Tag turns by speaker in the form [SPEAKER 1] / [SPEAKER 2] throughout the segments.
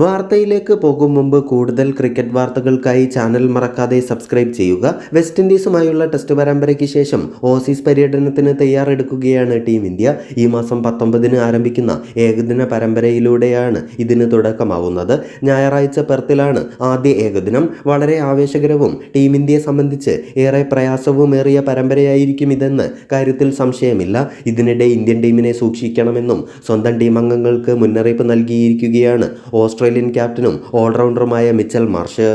[SPEAKER 1] വാർത്തയിലേക്ക് പോകും മുമ്പ് കൂടുതൽ ക്രിക്കറ്റ് വാർത്തകൾക്കായി ചാനൽ മറക്കാതെ സബ്സ്ക്രൈബ് ചെയ്യുക. വെസ്റ്റ് ഇൻഡീസുമായുള്ള ടെസ്റ്റ് പരമ്പരയ്ക്ക് ശേഷം ഓസീസ് പര്യടനത്തിന് തയ്യാറെടുക്കുകയാണ് ടീം ഇന്ത്യ. ഈ മാസം പത്തൊമ്പതിന് ആരംഭിക്കുന്ന ഏകദിന പരമ്പരയിലൂടെയാണ് ഇതിന് തുടക്കമാവുന്നത്. ഞായറാഴ്ച പെർത്തിലാണ് ആദ്യ ഏകദിനം. വളരെ ആവേശകരവും ടീം ഇന്ത്യയെ സംബന്ധിച്ച് ഏറെ പ്രയാസവുമേറിയ പരമ്പരയായിരിക്കും ഇതെന്ന് കാര്യത്തിൽ സംശയമില്ല. ഇതിനിടെ ഇന്ത്യൻ ടീമിനെ സൂക്ഷിക്കണമെന്നും സ്വന്തം ടീം അംഗങ്ങൾക്ക് മുന്നറിയിപ്പ് നൽകിയിരിക്കുകയാണ് ഓസ്ട്രേലിയൻ ക്യാപ്റ്റനും ഓൾറൗണ്ടറുമായ മിച്ചൽ മാർഷ്.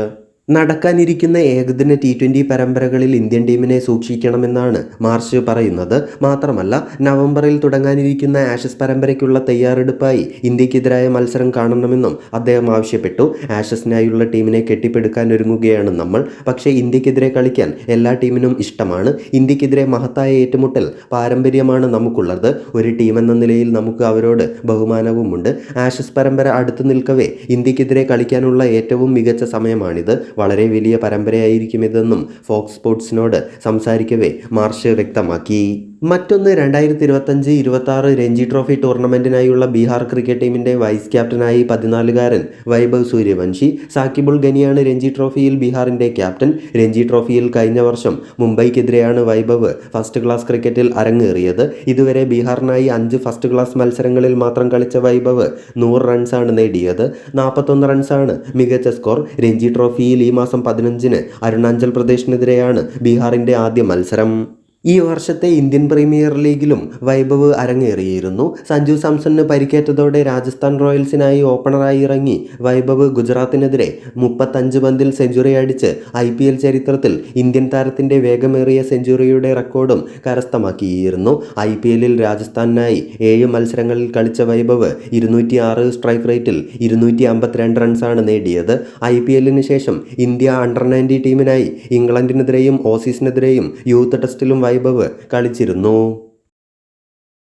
[SPEAKER 1] നടക്കാനിരിക്കുന്ന ഏകദിന ടി ട്വന്റി പരമ്പരകളിൽ ഇന്ത്യൻ ടീമിനെ സൂക്ഷിക്കണമെന്നാണ് മാർച്ച് പറയുന്നത്. മാത്രമല്ല നവംബറിൽ തുടങ്ങാനിരിക്കുന്ന ആഷസ് പരമ്പരയ്ക്കുള്ള തയ്യാറെടുപ്പായി ഇന്ത്യക്കെതിരായ മത്സരം കാണണമെന്നും അദ്ദേഹം ആവശ്യപ്പെട്ടു. ആഷസിനായുള്ള ടീമിനെ കെട്ടിപ്പടുക്കാൻ ഒരുങ്ങുകയാണ് നമ്മൾ. പക്ഷേ ഇന്ത്യക്കെതിരെ കളിക്കാൻ എല്ലാ ടീമിനും ഇഷ്ടമാണ്. ഇന്ത്യക്കെതിരെ മഹത്തായ ഏറ്റുമുട്ടൽ പാരമ്പര്യമാണ് നമുക്കുള്ളത്. ഒരു ടീമെന്ന നിലയിൽ നമുക്ക് അവരോട് ബഹുമാനവുമുണ്ട്. ആഷസ് പരമ്പര അടുത്തു നിൽക്കവേ ഇന്ത്യക്കെതിരെ കളിക്കാനുള്ള ഏറ്റവും മികച്ച സമയമാണിത്. വളരെ വലിയ പരമ്പരയായിരിക്കും ഇതെന്നും ഫോക്സ് സ്പോർട്സിനോട് സംസാരിക്കവേ മാർഷ് വ്യക്തമാക്കി. മറ്റൊന്ന് രണ്ടായിരത്തി ഇരുപത്തഞ്ച് ഇരുപത്തി രഞ്ജി ട്രോഫി ടൂർണമെന്റിനായുള്ള ബീഹാർ ക്രിക്കറ്റ് ടീമിന്റെ വൈസ് ക്യാപ്റ്റനായി പതിനാലുകാരൻ വൈഭവ് സൂര്യവംശി സാക്കിബുൾ ഗനിയാണ് രഞ്ജി ട്രോഫിയിൽ ബീഹാറിന്റെ ക്യാപ്റ്റൻ. രഞ്ജി ട്രോഫിയിൽ കഴിഞ്ഞ വർഷം മുംബൈക്കെതിരെയാണ് വൈഭവ് ഫസ്റ്റ് ക്ലാസ് ക്രിക്കറ്റിൽ അരങ്ങേറിയത്. ഇതുവരെ ബീഹാറിനായി അഞ്ച് ഫസ്റ്റ് ക്ലാസ് മത്സരങ്ങളിൽ മാത്രം കളിച്ച വൈഭവ് നൂറ് റൺസാണ് നേടിയത്. നാൽപ്പത്തൊന്ന് റൺസാണ് മികച്ച സ്കോർ. രഞ്ജി ട്രോഫിയിൽ ഈ മാസം പതിനഞ്ചിന് അരുണാചൽ പ്രദേശിനെതിരെയാണ് ബീഹാറിന്റെ ആദ്യ മത്സരം. ഈ വർഷത്തെ ഇന്ത്യൻ പ്രീമിയർ ലീഗിലും വൈഭവ് അരങ്ങേറിയിരുന്നു. സഞ്ജു സാംസണിന് പരിക്കേറ്റതോടെ രാജസ്ഥാൻ റോയൽസിനായി ഓപ്പണറായി ഇറങ്ങി വൈഭവ് ഗുജറാത്തിനെതിരെ മുപ്പത്തഞ്ച് പന്തിൽ സെഞ്ചുറി അടിച്ച് ഐ പി എൽ ചരിത്രത്തിൽ ഇന്ത്യൻ താരത്തിന്റെ വേഗമേറിയ സെഞ്ചുറിയുടെ റെക്കോർഡും കരസ്ഥമാക്കിയിരുന്നു. ഐ പി എല്ലിൽ രാജസ്ഥാനായി ഏഴ് മത്സരങ്ങളിൽ കളിച്ച വൈഭവ് ഇരുന്നൂറ്റി ആറ് സ്ട്രൈക്ക് റേറ്റിൽ ഇരുന്നൂറ്റി അമ്പത്തിരണ്ട് റൺസാണ് നേടിയത്. ഐ പി എല്ലിന് ശേഷം ഇന്ത്യ അണ്ടർ നയന്റി ടീമിനായി ഇംഗ്ലണ്ടിനെതിരെയും ഓസീസിനെതിരെയും യൂത്ത് ടെസ്റ്റിലും വൈഭവ് കളിച്ചിരുന്നു.